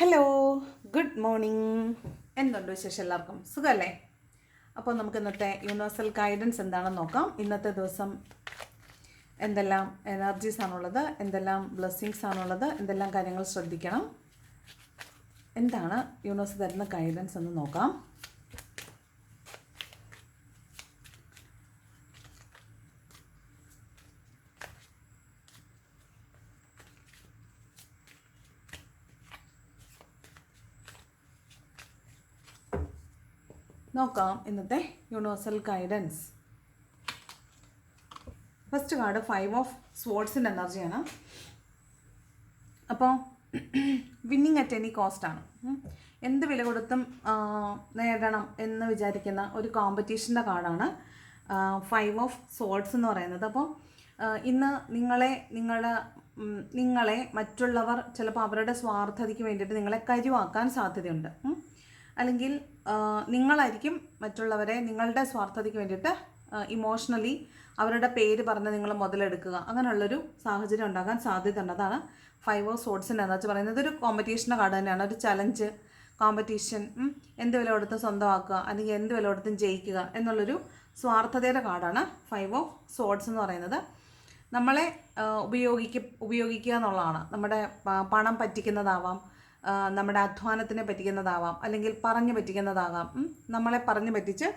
Hello good morning എന്തുണ്ട് വിശേഷം എല്ലാവർക്കും? സുഖമല്ലേ അപ്പോൾ നമുക്ക് ഇന്നത്തെ യൂണിവേഴ്സൽ ഗൈഡൻസ് എന്താണെന്ന് നോക്കാം. ഇന്നത്തെ ദിവസം എന്തെല്ലാം എനർജീസ് ആണുള്ളത് എന്തെല്ലാം ബ്ലെസ്സിങ്സ് ആണുള്ളത് എന്തെല്ലാം കാര്യങ്ങൾ ശ്രദ്ധിക്കണം. എന്താണ് യൂണിവേഴ്സ് തരുന്ന ഗൈഡൻസ് എന്ന് നോക്കാം. നോക്കാം. ഇന്നത്തെ universal guidance first card five of സ്പോർട്സിന്റെ എനർജിയാണ് അപ്പോൾ വിന്നിങ് അറ്റ് എനി കോസ്റ്റാണ് എന്ത് വില കൊടുത്തും നേടണം എന്ന് വിചാരിക്കുന്ന ഒരു കോമ്പറ്റീഷന്റെ കാർഡാണ് ഫൈവ് ഓഫ് സോൾട്സ് എന്ന് പറയുന്നത്. അപ്പോൾ ഇന്ന് നിങ്ങളെ നിങ്ങളുടെ നിങ്ങളെ മറ്റുള്ളവർ ചിലപ്പോൾ അവരുടെ സ്വാർത്ഥതയ്ക്ക് വേണ്ടിയിട്ട് നിങ്ങളെ കരുവാക്കാൻ സാധ്യതയുണ്ട്. അല്ലെങ്കിൽ നിങ്ങളായിരിക്കും മറ്റുള്ളവരെ നിങ്ങളുടെ സ്വാർത്ഥതയ്ക്ക് വേണ്ടിയിട്ട് ഇമോഷണലി അവരുടെ പേര് പറഞ്ഞ് നിങ്ങൾ മുതലെടുക്കുക. അങ്ങനെയുള്ളൊരു സാഹചര്യം ഉണ്ടാകാൻ സാധ്യതയുണ്ട് അതാണ് ഫൈവ് ഓഫ് സോഡ്സിന്റെ വെച്ചാൽ പറയുന്നത്. ഒരു കോമ്പറ്റീഷന്റെ കാർഡ് തന്നെയാണ്. ഒരു ചലഞ്ച് കോമ്പറ്റീഷൻ എന്ത് വില കൊടുത്തും സ്വന്തമാക്കുക അല്ലെങ്കിൽ എന്ത് വില കൊടുത്തും ജയിക്കുക എന്നുള്ളൊരു സ്വാർത്ഥതയുടെ കാർഡാണ് ഫൈവ് ഓഫ് സോഡ്സ് എന്ന് പറയുന്നത്. നമ്മളെ ഉപയോഗിക്ക ഉപയോഗിക്കുക എന്നുള്ളതാണ്. നമ്മുടെ പണം പറ്റിക്കുന്നതാവാം നമ്മുടെ അധ്വാനത്തിനെ പറ്റിക്കുന്നതാവാം അല്ലെങ്കിൽ പറഞ്ഞു പറ്റിക്കുന്നതാകാം. നമ്മളെ പറഞ്ഞു പറ്റിച്ച്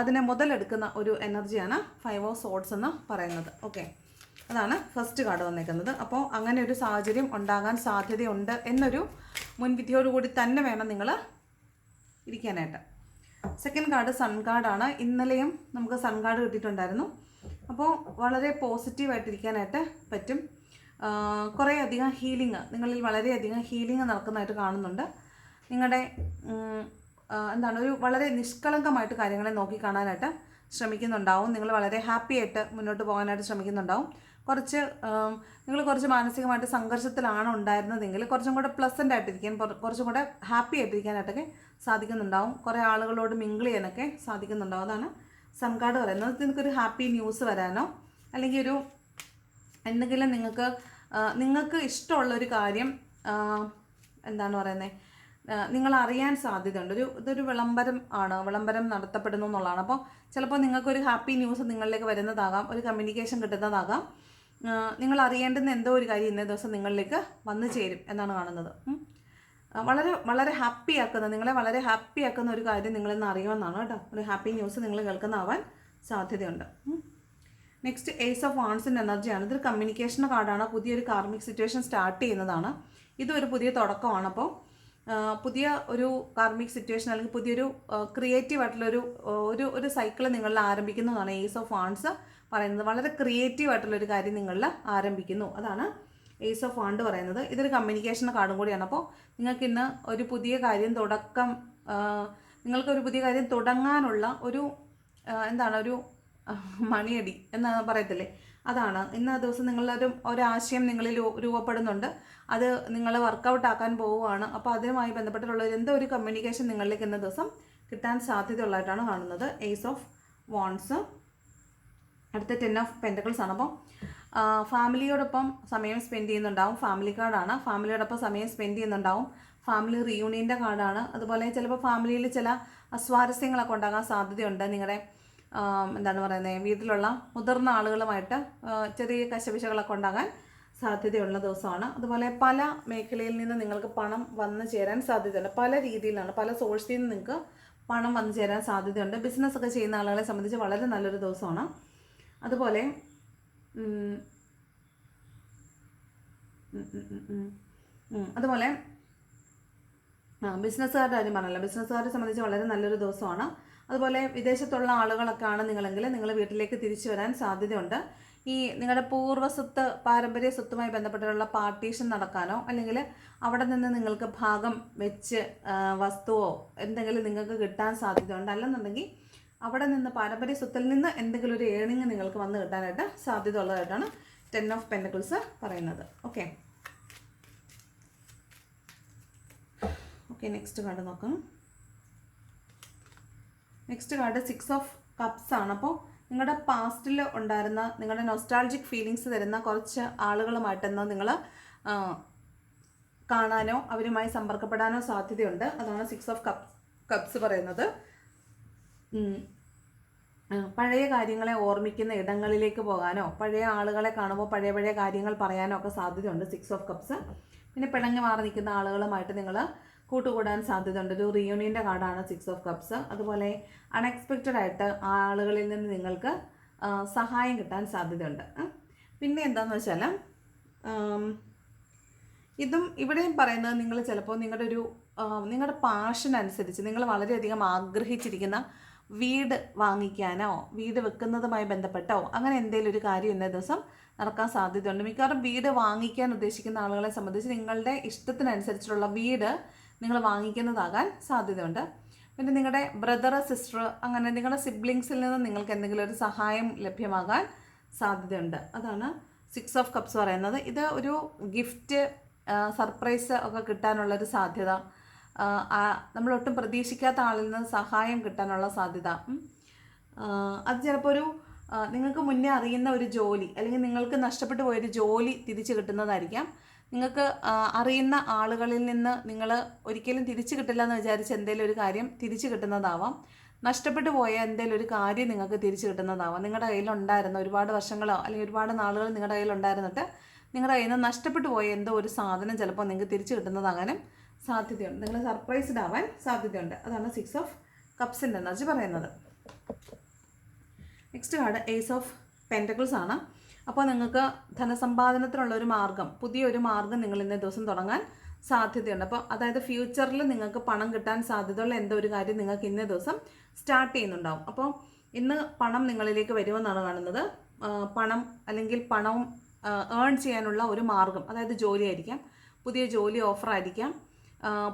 അതിനെ മുതലെടുക്കുന്ന ഒരു എനർജിയാണ് ഫൈവ് ഓഫ് സോഡ്സ് എന്ന് പറയുന്നത്. ഓക്കെ അതാണ് ഫസ്റ്റ് കാർഡ് വന്നേക്കുന്നത്. അപ്പോൾ അങ്ങനെ ഒരു സാഹചര്യം ഉണ്ടാകാൻ സാധ്യതയുണ്ട് എന്നൊരു മുൻവിധിയോടുകൂടി തന്നെ വേണം നിങ്ങൾ ഇരിക്കാനായിട്ട്. സെക്കൻഡ് കാർഡ് സൺ കാർഡാണ് ഇന്നലെയും നമുക്ക് സൺ കാർഡ് കിട്ടിയിട്ടുണ്ടായിരുന്നു. അപ്പോൾ വളരെ പോസിറ്റീവായിട്ടിരിക്കാനായിട്ട് പറ്റും. ആ, കുറേ അധികം ഹീലിംഗ് നിങ്ങളിൽ വളരെയധികം ഹീലിംഗ് നടക്കുന്നതായിട്ട് കാണുന്നുണ്ട്. നിങ്ങളുടെ എന്താണ് ഒരു വളരെ നിഷ്കളങ്കമായിട്ട് കാര്യങ്ങളെ നോക്കി കാണാനായിട്ട് ശ്രമിക്കുന്നുണ്ടാവും. നിങ്ങൾ വളരെ ഹാപ്പി ആയിട്ട് മുന്നോട്ട് പോകാനായിട്ട് ശ്രമിക്കുന്നുണ്ടാവും. കുറച്ച് നിങ്ങൾ കുറച്ച് മാനസികമായിട്ട് സംഘർഷത്തിലാണ് ഉണ്ടായിരുന്നതെങ്കിൽ കുറച്ചും കൂടെ പ്ലസന്റ് ആയിട്ടിരിക്കാൻ കുറ- കുറച്ചും കൂടെ ഹാപ്പി ആയിട്ടിരിക്കാനായിട്ടൊക്കെ സാധിക്കുന്നുണ്ടാവും. കുറേ ആളുകളോട് മിങ്കിൾ ചെയ്യാനൊക്കെ സാധിക്കുന്നുണ്ടാവും. അതാണ് സംഘാട് പറയുന്നത്. നിങ്ങൾക്കൊരു ഹാപ്പി ന്യൂസ് വരാനോ അല്ലെങ്കിൽ ഒരു എന്തെങ്കിലും നിങ്ങൾക്ക് നിങ്ങൾക്ക് ഇഷ്ടമുള്ള ഒരു കാര്യം എന്താണ് പറയുന്നത് നിങ്ങൾ അറിയാൻ സാധ്യതയുണ്ട്. ഒരു ഇതൊരു വിളംബരം ആണ്. വിളംബരം നടത്തപ്പെടുന്നു എന്നുള്ളതാണ്. അപ്പോൾ ചിലപ്പോൾ നിങ്ങൾക്കൊരു ഹാപ്പി ന്യൂസ് നിങ്ങളിലേക്ക് വരുന്നതാകാം ഒരു കമ്മ്യൂണിക്കേഷൻ കിട്ടുന്നതാകാം. നിങ്ങൾ അറിയേണ്ടുന്ന എന്തോ ഒരു കാര്യം ഇന്നേ ദിവസം നിങ്ങളിലേക്ക് വന്നു ചേരും എന്നാണ് കാണുന്നത്. വളരെ വളരെ ഹാപ്പി ആക്കുന്ന നിങ്ങളെ വളരെ ഹാപ്പി ആക്കുന്ന ഒരു കാര്യം നിങ്ങളിന്ന് അറിയുമെന്നാണ് കേട്ടോ. ഒരു ഹാപ്പി ന്യൂസ് നിങ്ങൾ കേൾക്കുന്നതാവാൻ സാധ്യതയുണ്ട്. നെക്സ്റ്റ് ഏസ് ഓഫ് വാൺസിന്റെ എനർജിയാണ് ഇതൊരു കമ്മ്യൂണിക്കേഷൻ കാർഡാണ് പുതിയൊരു കാർമിക് സിറ്റുവേഷൻ സ്റ്റാർട്ട് ചെയ്യുന്നതാണ്. ഇതൊരു പുതിയ തുടക്കമാണ് അപ്പോൾ പുതിയ ഒരു കാർമിക് സിറ്റുവേഷൻ അല്ലെങ്കിൽ പുതിയൊരു ക്രിയേറ്റീവ് ആയിട്ടുള്ളൊരു ഒരു ഒരു സൈക്കിൾ നിങ്ങളിൽ ആരംഭിക്കുന്നതാണ് ഏസ് ഓഫ് വാൺസ് പറയുന്നത്. വളരെ ക്രിയേറ്റീവ് ആയിട്ടുള്ളൊരു കാര്യം നിങ്ങളിൽ ആരംഭിക്കുന്നു. അതാണ് ഏസ് ഓഫ് വാണ്ട് പറയുന്നത്. ഇതൊരു കമ്മ്യൂണിക്കേഷൻ കാർഡും കൂടിയാണ്. അപ്പോൾ നിങ്ങൾക്ക് ഇന്ന് ഒരു പുതിയ കാര്യം തുടക്കം നിങ്ങൾക്ക് ഒരു പുതിയ കാര്യം തുടങ്ങാനുള്ള ഒരു എന്താണ് ഒരു മണിയടി എന്നാണ് പറയത്തില്ലേ? അതാണ്. ഇന്ന ദിവസം നിങ്ങളൊരു ഒരാശയം നിങ്ങളിൽ രൂപപ്പെടുന്നുണ്ട്. അത് നിങ്ങൾ വർക്കൗട്ട് ആക്കാൻ പോവുകയാണ്. അപ്പോൾ അതുമായി ബന്ധപ്പെട്ടിട്ടുള്ള എന്തോ ഒരു കമ്മ്യൂണിക്കേഷൻ നിങ്ങളിലേക്ക് ഇന്ന ദിവസം കിട്ടാൻ സാധ്യതയുള്ളതായിട്ടാണ് കാണുന്നത്. എയ്സ് ഓഫ് വോൺസ് അടുത്ത ടെൻ ഓഫ് പെന്റക്കിൾസ് ആണ്. അപ്പം ഫാമിലിയോടൊപ്പം സമയം സ്പെൻഡ് ചെയ്യുന്നുണ്ടാവും. ഫാമിലി കാർഡാണ് ഫാമിലിയോടൊപ്പം സമയം സ്പെൻഡ് ചെയ്യുന്നുണ്ടാവും. ഫാമിലി റീയൂണിയന്റെ കാർഡാണ് അതുപോലെ ചിലപ്പോൾ ഫാമിലിയിൽ ചില അസ്വാരസ്യങ്ങളൊക്കെ ഉണ്ടാകാൻ സാധ്യതയുണ്ട്. നിങ്ങളുടെ എന്താണ് പറയുന്നത് വീട്ടിലുള്ള മുതിർന്ന ആളുകളുമായിട്ട് ചെറിയ കശപിശകളൊക്കെ ഉണ്ടാകാൻ സാധ്യതയുള്ള ദിവസമാണ്. അതുപോലെ പല മേഖലയിൽ നിന്ന് നിങ്ങൾക്ക് പണം വന്നു ചേരാൻ സാധ്യതയുണ്ട്. പല രീതിയിലാണ് പല സോഴ്സിൽ നിന്ന് നിങ്ങൾക്ക് പണം വന്നു ചേരാൻ സാധ്യതയുണ്ട്. ബിസിനസ് ഒക്കെ ചെയ്യുന്ന ആളുകളെ സംബന്ധിച്ച് വളരെ നല്ലൊരു ദിവസമാണ്. അതുപോലെ അതുപോലെ ബിസിനസ്സുകാരുടെ കാര്യം പറഞ്ഞല്ലോ. ബിസിനസ്സുകാരെ സംബന്ധിച്ച് വളരെ നല്ലൊരു ദിവസമാണ്. അതുപോലെ വിദേശത്തുള്ള ആളുകളൊക്കെ ആണ് നിങ്ങളെങ്കിൽ നിങ്ങൾ വീട്ടിലേക്ക് തിരിച്ചു വരാൻ സാധ്യതയുണ്ട്. ഈ നിങ്ങളുടെ പൂർവ സ്വത്ത് പാരമ്പര്യ സ്വത്തുമായി ബന്ധപ്പെട്ടുള്ള പാർട്ടീഷൻ നടക്കാനോ അല്ലെങ്കിൽ അവിടെ നിന്ന് നിങ്ങൾക്ക് ഭാഗം വെച്ച് വസ്തുവോ എന്തെങ്കിലും നിങ്ങൾക്ക് കിട്ടാൻ സാധ്യതയുണ്ട്. അല്ലെന്നുണ്ടെങ്കിൽ അവിടെ നിന്ന് പാരമ്പര്യ സ്വത്തിൽ നിന്ന് എന്തെങ്കിലും ഒരു ഏണിങ് നിങ്ങൾക്ക് വന്ന് കിട്ടാനായിട്ട് സാധ്യത ഉള്ളതായിട്ടാണ് ടെൻ ഓഫ് പെന്റക്കിൾസ് പറയുന്നത്. ഓക്കെ. ഓക്കെ നെക്സ്റ്റ് കാർഡ് നോക്കാം. Next card six of cups ആണ്. അപ്പോൾ നിങ്ങളുടെ പാസ്റ്റിൽ ഉണ്ടായിരുന്ന നിങ്ങളുടെ നൊസ്റ്റാൾജിക് ഫീലിങ്സ് തരുന്ന കുറച്ച് ആളുകളുമായിട്ടെന്ന് നിങ്ങൾ കാണാനോ അവരുമായി സമ്പർക്കപ്പെടാനോ സാധ്യതയുണ്ട്. അതാണ് സിക്സ് ഓഫ് കപ്പ് കപ്സ് പറയുന്നത്. പഴയ കാര്യങ്ങളെ ഓർമ്മിക്കുന്ന ഇടങ്ങളിലേക്ക് പോകാനോ പഴയ ആളുകളെ കാണുമ്പോൾ പഴയ പഴയ കാര്യങ്ങൾ പറയാനോ ഒക്കെ സാധ്യതയുണ്ട് സിക്സ് ഓഫ് കപ്സ് പിന്നെ പിണങ്ങി മാറി നിൽക്കുന്ന ആളുകളുമായിട്ട് നിങ്ങൾ കൂട്ടുകൂടാൻ സാധ്യതയുണ്ട്. ഒരു റിയൂണിയന്റെ കാർഡാണ് സിക്സ് ഓഫ് കപ്സ് അതുപോലെ അൺഎക്സ്പെക്റ്റഡ് ആയിട്ട് ആളുകളിൽ നിന്ന് നിങ്ങൾക്ക് സഹായം കിട്ടാൻ സാധ്യതയുണ്ട്. പിന്നെ എന്താണെന്ന് വെച്ചാൽ ഇതും ഇവിടെയും പറയുന്നത് നിങ്ങൾ ചിലപ്പോൾ നിങ്ങളുടെ ഒരു നിങ്ങളുടെ പാഷൻ അനുസരിച്ച് നിങ്ങൾ വളരെയധികം ആഗ്രഹിച്ചിരിക്കുന്ന വീട് വാങ്ങിക്കാനോ വീട് വെക്കുന്നതുമായി ബന്ധപ്പെട്ടോ അങ്ങനെ എന്തെങ്കിലും ഒരു കാര്യം ഇന്നേ ദിവസം നടക്കാൻ സാധ്യതയുണ്ട്. മിക്കവാറും വീട് വാങ്ങിക്കാൻ ഉദ്ദേശിക്കുന്ന ആളുകളെ സംബന്ധിച്ച് നിങ്ങളുടെ ഇഷ്ടത്തിനനുസരിച്ചിട്ടുള്ള വീട് നിങ്ങൾ വാങ്ങിക്കുന്നതാകാൻ സാധ്യതയുണ്ട്. പിന്നെ നിങ്ങളുടെ ബ്രദർ സിസ്റ്റർ അങ്ങനെ നിങ്ങളുടെ സിബ്ലിങ്സിൽ നിന്ന് നിങ്ങൾക്ക് എന്തെങ്കിലും ഒരു സഹായം ലഭ്യമാകാൻ സാധ്യതയുണ്ട്. അതാണ് സിക്സ് ഓഫ് കപ്സ് പറയുന്നത്. ഇത് ഒരു ഗിഫ്റ്റ് സർപ്രൈസ് ഒക്കെ കിട്ടാനുള്ളൊരു സാധ്യത. നമ്മളൊട്ടും പ്രതീക്ഷിക്കാത്ത ആളിൽ നിന്ന് സഹായം കിട്ടാനുള്ള സാധ്യത. അത് ചിലപ്പോൾ ഒരു നിങ്ങൾക്ക് മുന്നേ അറിയുന്ന ഒരു ജോലി അല്ലെങ്കിൽ നിങ്ങൾക്ക് നഷ്ടപ്പെട്ടു പോയൊരു ജോലി തിരിച്ചു കിട്ടുന്നതായിരിക്കാം. നിങ്ങൾക്ക് അറിയുന്ന ആളുകളിൽ നിന്ന് നിങ്ങൾ ഒരിക്കലും തിരിച്ചു കിട്ടില്ല എന്ന് വിചാരിച്ച് എന്തെങ്കിലും ഒരു കാര്യം തിരിച്ചു കിട്ടുന്നതാവാം. നഷ്ടപ്പെട്ടു പോയ എന്തെങ്കിലും ഒരു കാര്യം നിങ്ങൾക്ക് തിരിച്ചു കിട്ടുന്നതാവാം. നിങ്ങളുടെ കയ്യിലുണ്ടായിരുന്ന ഒരുപാട് വർഷങ്ങളോ അല്ലെങ്കിൽ ഒരുപാട് നാളുകൾ നിങ്ങളുടെ കയ്യിലുണ്ടായിരുന്നിട്ട് നിങ്ങളുടെ കയ്യിൽ നിന്ന് നഷ്ടപ്പെട്ടു പോയ എന്തോ ഒരു സാധനം ചിലപ്പോൾ നിങ്ങൾക്ക് തിരിച്ചു കിട്ടുന്നതാകാനും സാധ്യതയുണ്ട്. നിങ്ങൾ സർപ്രൈസ്ഡ് ആവാൻ സാധ്യതയുണ്ട്. അതാണ് സിക്സ് ഓഫ് കപ്സിന്റെ എനർജി പറയുന്നത്. Next card ace of pentacles ആണ്. അപ്പോൾ നിങ്ങൾക്ക് ധനസമ്പാദനത്തിനുള്ള ഒരു മാർഗം പുതിയൊരു മാർഗം നിങ്ങൾ ഇന്നേ ദിവസം തുടങ്ങാൻ സാധ്യതയുണ്ട്. അപ്പോൾ അതായത് ഫ്യൂച്ചറിൽ നിങ്ങൾക്ക് പണം കിട്ടാൻ സാധ്യതയുള്ള എന്തോ ഒരു കാര്യം നിങ്ങൾക്ക് ഇന്നേ ദിവസം സ്റ്റാർട്ട് ചെയ്യുന്നുണ്ടാവും. അപ്പോൾ ഇന്ന് പണം നിങ്ങളിലേക്ക് വരുമെന്നാണ് കാണുന്നത്. പണം അല്ലെങ്കിൽ പണവും ഏൺ ചെയ്യാനുള്ള ഒരു മാർഗം അതായത് ജോലി ആയിരിക്കാം പുതിയ ജോലി ഓഫർ ആയിരിക്കാം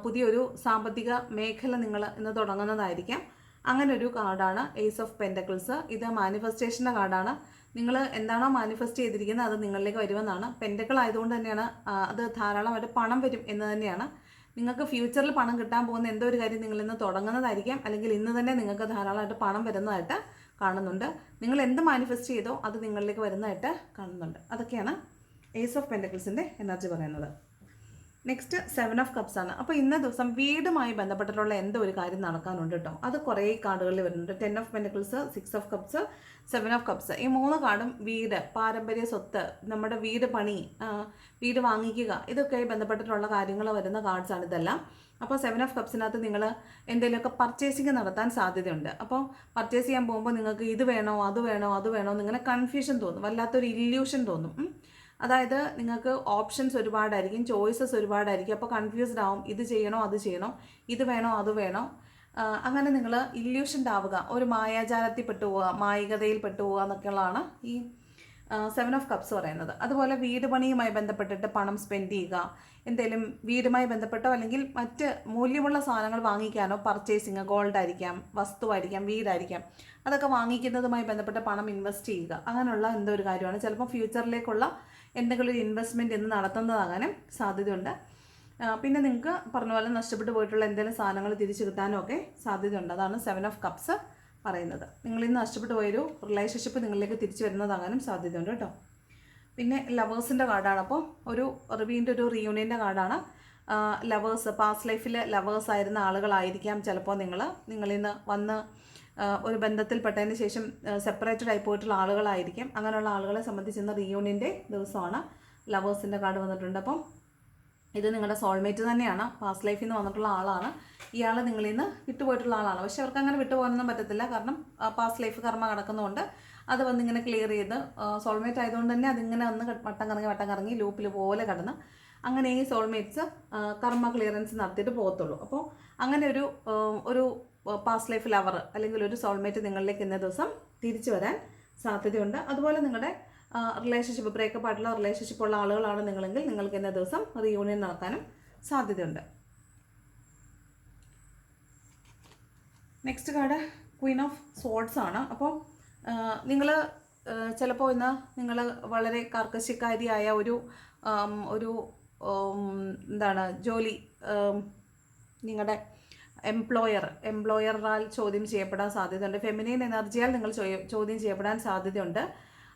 പുതിയൊരു സാമ്പത്തിക മേഖല നിങ്ങൾ ഇന്ന് തുടങ്ങുന്നതായിരിക്കാം. അങ്ങനെ ഒരു കാർഡാണ് ഏസ് ഓഫ് പെന്റക്കിൾസ് ഇത് മാനിഫെസ്റ്റേഷന്റെ കാർഡാണ് നിങ്ങൾ എന്താണോ മാനിഫെസ്റ്റ് ചെയ്തിരിക്കുന്നത് അത് നിങ്ങളിലേക്ക് വരുമെന്നാണ്. പെൻഡക്കൾ ആയതുകൊണ്ട് തന്നെയാണ് അത് ധാരാളമായിട്ട് പണം വരും എന്ന് തന്നെയാണ്. നിങ്ങൾക്ക് ഫ്യൂച്ചറിൽ പണം കിട്ടാൻ പോകുന്ന എന്തോ ഒരു കാര്യം നിങ്ങൾ ഇന്ന് തുടങ്ങുന്നതായിരിക്കാം. അല്ലെങ്കിൽ ഇന്ന് തന്നെ നിങ്ങൾക്ക് ധാരാളമായിട്ട് പണം വരുന്നതായിട്ട് കാണുന്നുണ്ട്. നിങ്ങൾ എന്ത് മാനിഫെസ്റ്റ് ചെയ്തോ അത് നിങ്ങളിലേക്ക് വരുന്നതായിട്ട് കാണുന്നുണ്ട്. അതൊക്കെയാണ് ഏസ് ഓഫ് പെൻഡക്കിൾസിന്റെ എനർജി പറയുന്നത്. നെക്സ്റ്റ് സെവൻ ഓഫ് കപ്സ് ആണ്. അപ്പോൾ ഇന്ന ദിവസം വീടുമായി ബന്ധപ്പെട്ടിട്ടുള്ള എന്തോ ഒരു കാര്യം നടക്കാനുണ്ട് കേട്ടോ. അത് കുറേ കാർഡുകളിൽ വരുന്നുണ്ട്. Ten of pentacles six of cups seven of cups ഈ മൂന്ന് കാർഡും വീട് പാരമ്പര്യ സ്വത്ത് നമ്മുടെ വീട് പണി വീട് വാങ്ങിക്കുക ഇതൊക്കെയായി ബന്ധപ്പെട്ടിട്ടുള്ള കാര്യങ്ങൾ വരുന്ന കാർഡ്സാണ് ഇതെല്ലാം. അപ്പോൾ സെവൻ ഓഫ് കപ്സിനകത്ത് നിങ്ങൾ എന്തെങ്കിലുമൊക്കെ പർച്ചേസിങ് നടത്താൻ സാധ്യതയുണ്ട്. അപ്പോൾ പർച്ചേസ് ചെയ്യാൻ പോകുമ്പോൾ നിങ്ങൾക്ക് ഇത് വേണോ അത് വേണോ അത് വേണോ എന്നിങ്ങനെ കൺഫ്യൂഷൻ തോന്നും. വല്ലാത്തൊരു ഇല്യൂഷൻ തോന്നും. അതായത് നിങ്ങൾക്ക് ഓപ്ഷൻസ് ഒരുപാടായിരിക്കും ചോയ്സസ് ഒരുപാടായിരിക്കും. അപ്പോൾ കൺഫ്യൂസ്ഡ് ആവും. ഇത് ചെയ്യണോ അത് ചെയ്യണോ? ഇത് വേണോ അത് വേണോ? അങ്ങനെ നിങ്ങൾ ഇല്യൂഷൻഡ് ആവുക. ഒരു മായാജാലത്തിൽ പെട്ടുപോവുക മായികതയിൽ പെട്ടുപോവുക എന്നൊക്കെയുള്ളതാണ് ഈ സെവൻ ഓഫ് കപ്സ് പറയുന്നത്. അതുപോലെ വീട് പണിയുമായി ബന്ധപ്പെട്ടിട്ട് പണം സ്പെൻഡ് ചെയ്യുക. എന്തെങ്കിലും വീടുമായി ബന്ധപ്പെട്ടോ അല്ലെങ്കിൽ മറ്റ് മൂല്യമുള്ള സാധനങ്ങൾ വാങ്ങിക്കാനോ പർച്ചേസിങ് ഗോൾഡ് ആയിരിക്കാം വസ്തുവായിരിക്കാം വീടായിരിക്കാം. അതൊക്കെ വാങ്ങിക്കുന്നതുമായി ബന്ധപ്പെട്ട് പണം ഇൻവെസ്റ്റ് ചെയ്യുക. അങ്ങനെയുള്ള എന്തോ ഒരു കാര്യമാണ്. ചിലപ്പോൾ ഫ്യൂച്ചറിലേക്കുള്ള എന്തെങ്കിലും ഒരു ഇൻവെസ്റ്റ്മെന്റ് ഇന്ന് നടത്തുന്നതാകാനും സാധ്യതയുണ്ട്. പിന്നെ നിങ്ങൾക്ക് പറഞ്ഞ പോലെ നഷ്ടപ്പെട്ടു പോയിട്ടുള്ള എന്തെങ്കിലും സാധനങ്ങൾ തിരിച്ചു കിട്ടാനും ഒക്കെ സാധ്യതയുണ്ട്. അതാണ് സെവൻ ഓഫ് കപ്സ് പറയുന്നത്. നിങ്ങൾ ഇന്ന് നഷ്ടപ്പെട്ടു പോയൊരു റിലേഷൻഷിപ്പ് നിങ്ങളിലേക്ക് തിരിച്ചു വരുന്നതാകാനും സാധ്യതയുണ്ട് കേട്ടോ. പിന്നെ ലവേഴ്സിന്റെ കാർഡാണ്. അപ്പോൾ ഒരു റിവീന്റെ ഒരു റീയൂണിയന്റെ കാർഡാണ്. ലവേഴ്സ് പാസ്റ്റ് ലൈഫിൽ ലവേഴ്സ് ആയിരുന്ന ആളുകളായിരിക്കാം ചിലപ്പോൾ നിങ്ങൾ. നിങ്ങളിന്ന് വന്ന് ഒരു ബന്ധത്തിൽപ്പെട്ടതിന് ശേഷം സെപ്പറേറ്റഡ് ആയി പോയിട്ടുള്ള ആളുകളായിരിക്കും. അങ്ങനെയുള്ള ആളുകളെ സംബന്ധിച്ച് ഇന്ന് റീയൂണിയന്റെ ദിവസമാണ്. ലവേഴ്സിന്റെ കാർഡ് വന്നിട്ടുണ്ട്. അപ്പം ഇത് നിങ്ങളുടെ സോൾമേറ്റ് തന്നെയാണ്. പാസ്റ്റ് ലൈഫിൽ നിന്ന് വന്നിട്ടുള്ള ആളാണ്. ഇയാൾ നിങ്ങളിൽ നിന്ന് വിട്ടുപോയിട്ടുള്ള ആളാണ്. പക്ഷെ അവർക്ക് അങ്ങനെ വിട്ടുപോകാനൊന്നും പറ്റത്തില്ല. കാരണം പാസ്റ്റ് ലൈഫ് കർമ്മ കിടക്കുന്നതുകൊണ്ട് അത് വന്ന് ഇങ്ങനെ ക്ലിയർ ചെയ്ത് സോൾമേറ്റ് ആയതുകൊണ്ട് തന്നെ അതിങ്ങനെ വന്ന് വട്ടം കറങ്ങി വട്ടം കറങ്ങി ലൂപ്പിൽ പോലെ കടന്ന് അങ്ങനെ ഈ സോൾമേറ്റ്സ് കർമ്മ ക്ലിയറൻസ് നടത്തിയിട്ട് പോകത്തുള്ളൂ. അപ്പോൾ അങ്ങനെ ഒരു ഒരു പാസ്റ്റ് ലൈഫ് ലവർ അല്ലെങ്കിൽ ഒരു സോൾമേറ്റ് നിങ്ങളിലേക്ക് ഇന്ന ദിവസം തിരിച്ചു വരാൻ സാധ്യതയുണ്ട്. അതുപോലെ നിങ്ങളുടെ റിലേഷൻഷിപ്പ് ബ്രേക്കപ്പ് ആയിട്ടുള്ള റിലേഷൻഷിപ്പ് ഉള്ള ആളുകളാണ് നിങ്ങളെങ്കിൽ നിങ്ങൾക്ക് ഇന്ന ദിവസം റീയൂണിയൻ നടത്താനും സാധ്യതയുണ്ട്. Next card queen of swords ആണ്. അപ്പോൾ നിങ്ങൾ ചിലപ്പോൾ ഇന്ന് നിങ്ങൾ വളരെ കർക്കശക്കാരിയായ ഒരു ഒരു എന്താണ് ജോലി നിങ്ങളുടെ എംപ്ലോയർ എംപ്ലോയറാൽ ചോദ്യം ചെയ്യപ്പെടാൻ സാധ്യതയുണ്ട്. ഫെമിനൈൻ എനർജിയാൽ നിങ്ങൾ ചോദ്യം ചെയ്യപ്പെടാൻ സാധ്യതയുണ്ട്.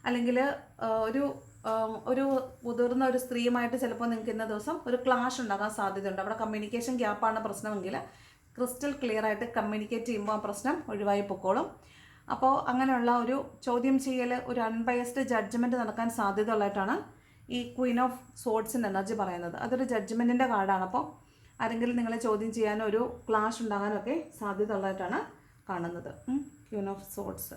അല്ലെങ്കിൽ ഒരു ഒരു മുതിർന്ന ഒരു സ്ത്രീയുമായിട്ട് ചിലപ്പോൾ നിങ്ങൾക്ക് ഇന്ന ദിവസം ഒരു ക്ലാഷ് ഉണ്ടാകാൻ സാധ്യതയുണ്ട്. അവിടെ കമ്മ്യൂണിക്കേഷൻ ഗ്യാപ്പാണ് പ്രശ്നമെങ്കിൽ ക്രിസ്റ്റൽ ക്ലിയർ ആയിട്ട് കമ്മ്യൂണിക്കേറ്റ് ചെയ്യുമ്പോൾ ആ പ്രശ്നം ഒഴിവായി പൊക്കോളും. അപ്പോൾ അങ്ങനെയുള്ള ഒരു ചോദ്യം ചെയ്യൽ ഒരു അൺബയസ്ഡ് ജഡ്ജ്മെന്റ് നടക്കാൻ സാധ്യതയുള്ളതായിട്ടാണ് ഈ ക്വീൻ ഓഫ് സോഡ്സിന്റെ എനർജി പറയുന്നത്. അതൊരു ജഡ്ജ്മെന്റിന്റെ കാർഡാണ്. അപ്പോൾ ആരെങ്കിലും നിങ്ങളെ ചോദ്യം ചെയ്യാനോ ഒരു ക്ലാഷ് ഉണ്ടാകാനോ ഒക്കെ സാധ്യത ഉള്ളതായിട്ടാണ് കാണുന്നത് queen of swords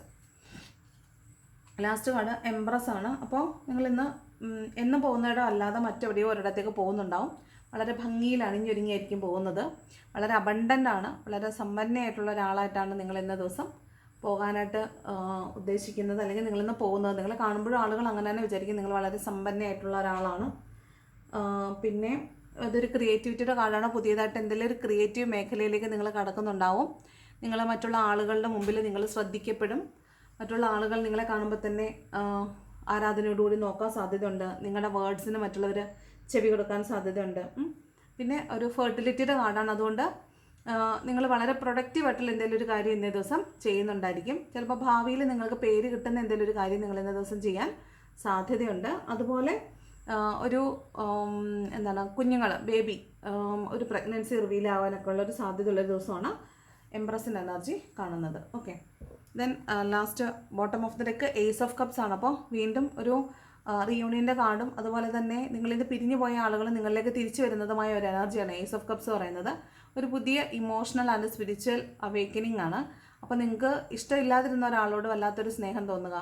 last card empress ആണ്. അപ്പോൾ നിങ്ങൾ ഇന്ന് എന്ന് പോകുന്നിടം അല്ലാതെ മറ്റെവിടെയോ ഒരിടത്തേക്ക് പോകുന്നുണ്ടാവും. വളരെ ഭംഗിയിൽ അണിഞ്ഞൊരുങ്ങിയായിരിക്കും പോകുന്നത്. വളരെ അബണ്ടന്റ് ആണ്. വളരെ സമ്പന്നയായിട്ടുള്ള ഒരാളായിട്ടാണ് നിങ്ങൾ ഇന്ന ദിവസം പോകാനായിട്ട് ഉദ്ദേശിക്കുന്നത്. അല്ലെങ്കിൽ നിങ്ങളിന്ന് പോകുന്നത്. നിങ്ങൾ കാണുമ്പോഴും ആളുകൾ അങ്ങനെ തന്നെ വിചാരിക്കും. നിങ്ങൾ വളരെ സമ്പന്നയായിട്ടുള്ള ഒരാളാണ്. പിന്നെ ഇതൊരു ക്രിയേറ്റിവിറ്റിയുടെ കാലമാണ്. പുതിയതായിട്ട് എന്തെങ്കിലും ഒരു ക്രിയേറ്റീവ് മേഖലയിലേക്ക് നിങ്ങൾ കടക്കുന്നുണ്ടാവും. നിങ്ങൾ മറ്റുള്ള ആളുകളുടെ മുമ്പിൽ നിങ്ങൾ ശ്രദ്ധിക്കപ്പെടും. മറ്റുള്ള ആളുകൾ നിങ്ങളെ കാണുമ്പോൾ തന്നെ ആരാധനയോടുകൂടി നോക്കാൻ സാധ്യതയുണ്ട്. നിങ്ങളുടെ വേർഡ്സിന് മറ്റുള്ളവർ ചെവി കൊടുക്കാൻ സാധ്യതയുണ്ട്. പിന്നെ ഒരു ഫെർട്ടിലിറ്റിയുടെ കാർഡാണ് അതുകൊണ്ട് നിങ്ങൾ വളരെ പ്രൊഡക്റ്റീവ് ആയിട്ടുള്ള എന്തെങ്കിലും ഒരു കാര്യം ഇന്നേ ദിവസം ചെയ്യുന്നുണ്ടായിരിക്കും. ചിലപ്പോൾ ഭാവിയിൽ നിങ്ങൾക്ക് പേര് കിട്ടുന്ന എന്തെങ്കിലും ഒരു കാര്യം നിങ്ങൾ ഇന്നേ ദിവസം ചെയ്യാൻ സാധ്യതയുണ്ട്. അതുപോലെ ഒരു എന്താണ് കുഞ്ഞുങ്ങൾ ബേബി ഒരു പ്രഗ്നൻസി റിവീൽ ആവാനൊക്കെ ഉള്ള ഒരു സാധ്യതയുള്ള ദിവസമാണ് എംബ്രസിന്റെ എനർജി കാണുന്നത്. Okay then last bottom of the deck ace of cups ആണ്. അപ്പോൾ വീണ്ടും ഒരു റീയൂണിയന്റെ കാർഡും അതുപോലെ തന്നെ നിങ്ങളിത് പിരിഞ്ഞു പോയ ആളുകൾ നിങ്ങളിലേക്ക് തിരിച്ചു വരുന്നതുമായ ഒരു എനർജിയാണ് ഏസ് ഓഫ് കപ്സ് പറയുന്നത്. ഒരു പുതിയ ഇമോഷണൽ ആൻഡ് സ്പിരിച്വൽ അവേക്കനിങ് ആണ്. അപ്പോൾ നിങ്ങൾക്ക് ഇഷ്ടമില്ലാതിരുന്ന ഒരാളോട് വല്ലാത്തൊരു സ്നേഹം തോന്നുക.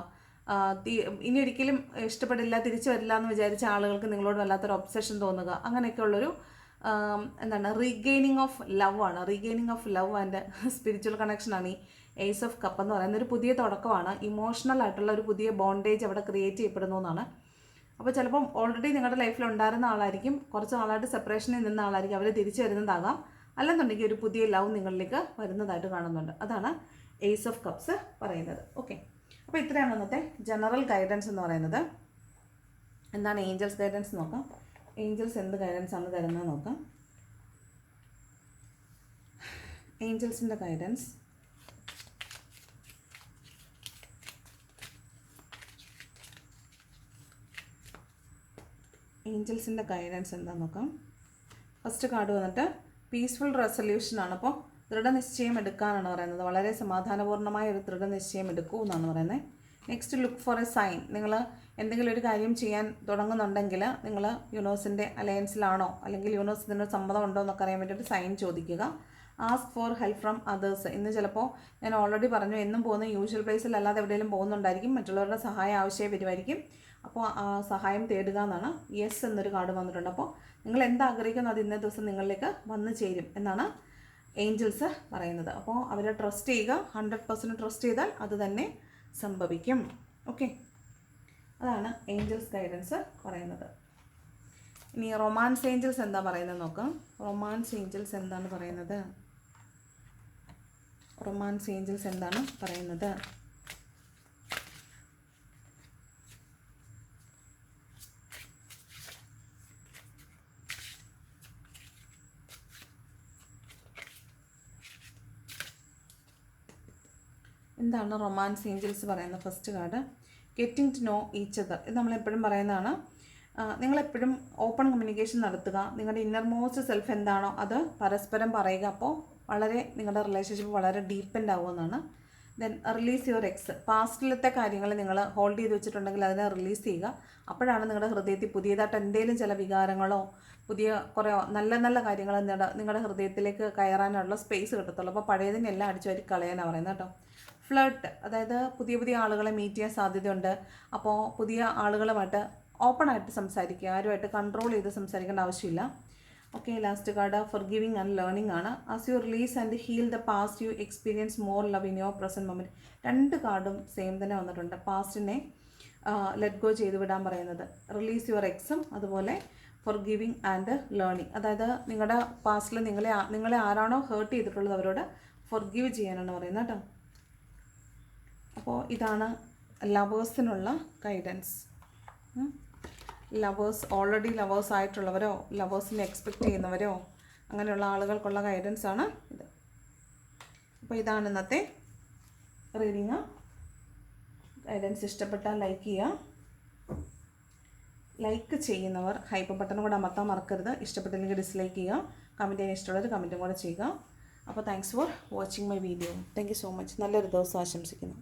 ഇനി ഒരിക്കലും ഇഷ്ടപ്പെടില്ല തിരിച്ചു വരില്ല എന്ന് വിചാരിച്ച ആളുകൾക്ക് നിങ്ങളോട് വല്ലാത്തൊരു ഒബ്സഷൻ തോന്നുക. അങ്ങനെയൊക്കെയുള്ളൊരു എന്താണ് റീഗെയിനിങ് ഓഫ് ലവ് ആണ്. Regaining of love and spiritual കണക്ഷനാണ് ഈ ഏസ് ഓഫ് കപ്പ് എന്ന് പറയുന്ന ഒരു പുതിയ തുടക്കമാണ്. ഇമോഷണൽ ആയിട്ടുള്ള ഒരു പുതിയ ബോണ്ടേജ് അവിടെ ക്രിയേറ്റ് ചെയ്യപ്പെടുന്നു എന്നാണ്. അപ്പോൾ ചിലപ്പം ഓൾറെഡി നിങ്ങളുടെ ലൈഫിൽ ഉണ്ടായിരുന്ന ആളായിരിക്കും. കുറച്ച് നാളായിട്ട് സെപ്പറേഷനിൽ നിന്ന ആളായിരിക്കും. അവർ തിരിച്ചു വരുന്നതാകാം. അല്ലെന്നുണ്ടെങ്കിൽ ഒരു പുതിയ ലവ് നിങ്ങളിലേക്ക് വരുന്നതായിട്ട് കാണുന്നുണ്ട്. അതാണ് ഏസ് ഓഫ് കപ്സ് പറയുന്നത്. ഓക്കെ അപ്പോൾ ഇത്രയാണ് ഇന്നത്തെ ജനറൽ ഗൈഡൻസ് എന്ന് പറയുന്നത്. എന്താണ് ഏഞ്ചൽസ് ഗൈഡൻസ് നോക്കാം. ഏഞ്ചൽസ് എന്ത് ഗൈഡൻസ് ആണ് തരുന്നത് നോക്കാം. ഏഞ്ചൽസിന്റെ ഗൈഡൻസ് ഏഞ്ചൽസിന്റെ ഗൈഡൻസ് എന്താണെന്ന് നോക്കാം. ഫസ്റ്റ് കാർഡ് വന്നിട്ട് പീസ്ഫുൾ റെസൊല്യൂഷൻ ആണ്. അപ്പോൾ ദൃഢനിശ്ചയം എടുക്കാനാണ് പറയുന്നത്. വളരെ സമാധാനപൂർണമായ ഒരു ദൃഢനിശ്ചയം എടുക്കൂ എന്നാണ് പറയുന്നത്. Next look for a sign നിങ്ങൾ എന്തെങ്കിലും ഒരു കാര്യം ചെയ്യാൻ തുടങ്ങുന്നുണ്ടെങ്കിൽ നിങ്ങൾ യൂണിവേഴ്സിന്റെ അലയൻസിലാണോ അല്ലെങ്കിൽ യൂണിവേഴ്സ് ഇതിനൊരു സമ്മതം ഉണ്ടോ എന്നൊക്കെ അറിയാൻ വേണ്ടിയിട്ട് സൈൻ ചോദിക്കുക. Ask for help from others ഇന്ന് ചിലപ്പോൾ ഞാൻ ഓൾറെഡി പറഞ്ഞു എന്നും പോകുന്ന യൂഷ്വൽ പ്ലേസിൽ അല്ലാതെ എവിടെയെങ്കിലും പോകുന്നുണ്ടായിരിക്കും. മറ്റുള്ളവരുടെ സഹായം ആവശ്യമായി വരുമായിരിക്കും. അപ്പോൾ ആ സഹായം തേടുക എന്നാണ് യെസ് എന്നൊരു കാർഡ് വന്നിട്ടുണ്ട്. അപ്പോൾ നിങ്ങൾ എന്താഗ്രഹിക്കുന്നു അത് ഇന്നേ ദിവസം നിങ്ങളിലേക്ക് വന്നു ചേരും എന്നാണ് ഏഞ്ചൽസ് പറയുന്നത്. അപ്പോൾ അവരെ ട്രസ്റ്റ് ചെയ്യുക ഹൺഡ്രഡ് പെർസെന്റ് ട്രസ്റ്റ് ചെയ്താൽ അത് തന്നെ സംഭവിക്കും. ഓക്കെ അതാണ് ഏഞ്ചൽസ് ഗൈഡൻസ് പറയുന്നത്. ഇനി റൊമാൻസ് ഏഞ്ചൽസ് എന്താ പറയുന്നത് നോക്കാം. റൊമാൻസ് ഏഞ്ചൽസ് എന്താണ് പറയുന്നത്? റൊമാൻസ് ഏഞ്ചൽസ് എന്താണ് പറയുന്നത്? എന്താണ് റൊമാൻസ് ഏഞ്ചൽസ് പറയുന്ന first card getting to know each other ഇത് നമ്മളെപ്പോഴും പറയുന്നതാണ്. നിങ്ങളെപ്പോഴും ഓപ്പൺ കമ്മ്യൂണിക്കേഷൻ നടത്തുക. നിങ്ങളുടെ ഇന്നർ മോസ്റ്റ് സെൽഫ് എന്താണോ അത് പരസ്പരം പറയുക. അപ്പോൾ വളരെ നിങ്ങളുടെ റിലേഷൻഷിപ്പ് വളരെ ഡീപ്പെൻഡ് ആവുമെന്നാണ്. ദെൻ റിലീസ് യുവർ എക്സ് പാസ്റ്റിലത്തെ കാര്യങ്ങൾ നിങ്ങൾ ഹോൾഡ് ചെയ്ത് വെച്ചിട്ടുണ്ടെങ്കിൽ അതിനെ റിലീസ് ചെയ്യുക. അപ്പോഴാണ് നിങ്ങളുടെ ഹൃദയത്തിൽ പുതിയതായിട്ട് എന്തെങ്കിലും ചില വികാരങ്ങളോ പുതിയ കുറേ നല്ല നല്ല കാര്യങ്ങൾ നിങ്ങളുടെ നിങ്ങളുടെ ഹൃദയത്തിലേക്ക് കയറാനുള്ള സ്പേസ് കിട്ടത്തുള്ളൂ. അപ്പോൾ പഴയതിനെല്ലാം അടിച്ചു വരി കളയാനാണ് പറയുന്നത് കേട്ടോ. ഫ്ലർട്ട് അതായത് പുതിയ പുതിയ ആളുകളെ മീറ്റ് ചെയ്യാൻ സാധ്യതയുണ്ട്. അപ്പോൾ പുതിയ ആളുകളുമായിട്ട് ഓപ്പണായിട്ട് സംസാരിക്കുക ആരുമായിട്ട് കൺട്രോൾ ചെയ്ത് സംസാരിക്കേണ്ട ആവശ്യമില്ല. Okay last card forgiving and learning ആണ്. As you release and heal the past you experience more love in your present moment രണ്ട് കാർഡും സെയിം തന്നെ വന്നിട്ടുണ്ട്. പാസ്റ്റിനെ ലെറ്റ് ഗോ ചെയ്ത് വിടാൻ പറയുന്നത്. റിലീസ് യുവർ എക്സും അതുപോലെ ഫോർ ഗിവിങ് ആൻഡ് ലേണിംഗ് അതായത് നിങ്ങളുടെ പാസ്റ്റിൽ നിങ്ങളെ നിങ്ങളെ ആരാണോ ഹേർട്ട് ചെയ്തിട്ടുള്ളത് അവരോട് ഫോർ ഗീവ് ചെയ്യാനാണ് പറയുന്നത് കേട്ടോ. അപ്പോൾ ഇതാണ് ലവേഴ്സിനുള്ള ഗൈഡൻസ് ലവേഴ്സ് ഓൾറെഡി ലവേഴ്സ് ആയിട്ടുള്ളവരോ ലവേഴ്സിനെ എക്സ്പെക്റ്റ് ചെയ്യുന്നവരോ അങ്ങനെയുള്ള ആളുകൾക്കുള്ള ഗൈഡൻസ് ആണ് ഇത്. അപ്പോൾ ഇതാണ് ഇന്നത്തെ റീഡിങ് ഗൈഡൻസ് ഇഷ്ടപ്പെട്ടാൽ ലൈക്ക് ചെയ്യുക. ലൈക്ക് ചെയ്യുന്നവർ ഹൈപ്പ് ബട്ടൺ കൂടെ അമർത്താൻ മറക്കരുത്. ഇഷ്ടപ്പെട്ടില്ലെങ്കിൽ ഡിസ്ലൈക്ക് ചെയ്യുക. കമന്റ് ചെയ്യാൻ ഇഷ്ടമുള്ളത് കമന്റും കൂടെ ചെയ്യുക. അപ്പോൾ thanks for watching my video thank so much നല്ലൊരു ദിവസം ആശംസിക്കുന്നു.